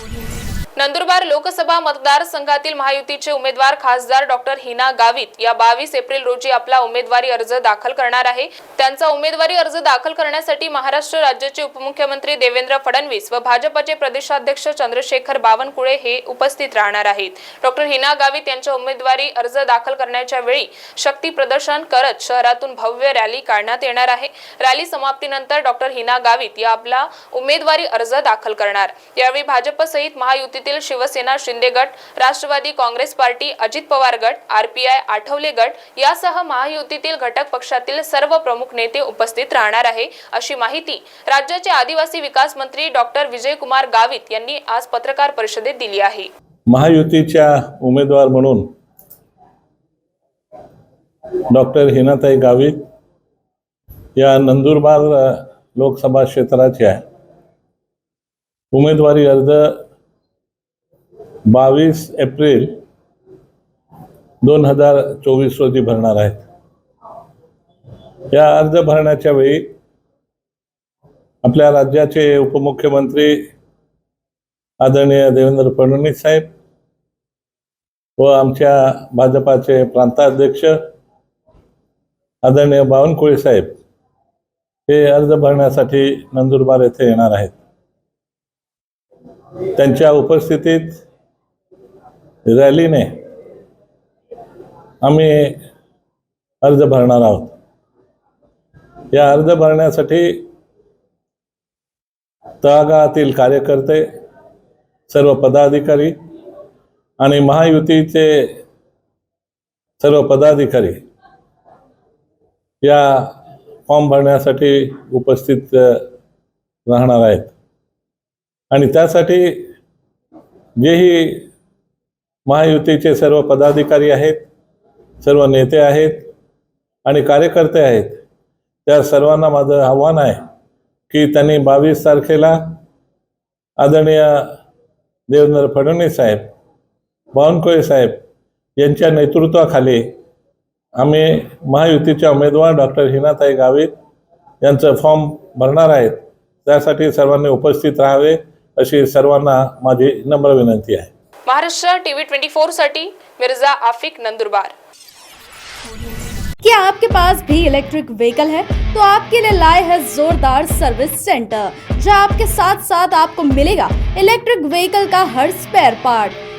Audio Nandurbar Lok Sabha मतदारसंघातील महायुतीचे उमेदवार खासदार डॉक्टर हिना गावित या बावीस एप्रिल रोजी आपला उमेदवारी अर्ज दाखल करणार आहे. त्यांचा उमेदवारी अर्ज दाखल करण्यासाठी महाराष्ट्र राज्याचे उपमुख्यमंत्री देवेंद्र फडणवीस व भाजपचे प्रदेशाध्यक्ष चंद्रशेखर बावनकुळे हे उपस्थित राहणार आहेत. डॉक्टर हिना गावित यांच्या उमेदवारी अर्ज दाखल करण्याच्या वेळी शक्ती प्रदर्शन करत शहरातून भव्य रॅली काढण्यात येणार आहे. रॅली समाप्तीनंतर डॉक्टर हिना गावित या आपला उमेदवारी अर्ज दाखल करणार. यावेळी भाजपसहित महायुतीतील शिवसेना शिंदे गट राष्ट्रवादी काँग्रेस पार्टी अजित पवार गट आरपीआय आठवले गट यासह महायुतीतील घटक पक्षातील सर्व प्रमुख नेते उपस्थित राहणार आहे अशी माहिती राज्याचे आदिवासी विकास मंत्री डॉक्टर विजयकुमार गावित यांनी आज पत्रकार परिषदेत दिली आहे. महायुतीच्या उमेदवार म्हणून डॉक्टर हिनाताई गावित या नंदुरबार लोकसभा क्षेत्राच्या उमेदवारी अर्ज बावीस एप्रिल दोन हजार चोवीस रोजी भरणार आहेत. या अर्ज भरण्याच्या वेळी आपल्या राज्याचे उपमुख्यमंत्री आदरणीय देवेंद्र फडणवीस साहेब व आमच्या भाजपाचे प्रांताध्यक्ष आदरणीय बावनकुळे साहेब हे अर्ज भरण्यासाठी नंदुरबार येथे येणार आहेत. त्यांच्या उपस्थितीत रॅलीने आम्ही अर्ज भरणार आहोत. या अर्ज भरण्यासाठी तळागाळातील कार्यकर्ते सर्व पदाधिकारी आणि महायुतीचे सर्व पदाधिकारी या फॉर्म भरण्यासाठी उपस्थित राहणार आहेत. आणि त्यासाठी जेही महायुतीचे सर्व पदाधिकारी आहेत सर्व नेते आहेत आणि कार्यकर्ते आहेत. त्या सर्वांना माझं आव्हान आहे की त्यांनी बावीस तारखेला आदरणीय देवेंद्र फडणवीस साहेब बावनकुळे साहेब यांच्या नेतृत्वाखाली आम्ही महायुतीच्या उमेदवार डॉक्टर हिनाताई गावित यांचं फॉर्म भरणार आहेत. त्यासाठी सर्वांनी उपस्थित राहावे अशी सर्वांना माझी नम्र विनंती आहे. महाराष्ट्र टीवी ट्वेंटी फोर साठी मिर्ज़ा आफिक नंदुरबार। क्या आपके पास भी इलेक्ट्रिक व्हीकल है? तो आपके लिए लाए है जोरदार सर्विस सेंटर, जहाँ आपके साथ साथ आपको मिलेगा इलेक्ट्रिक व्हीकल का हर स्पेयर पार्ट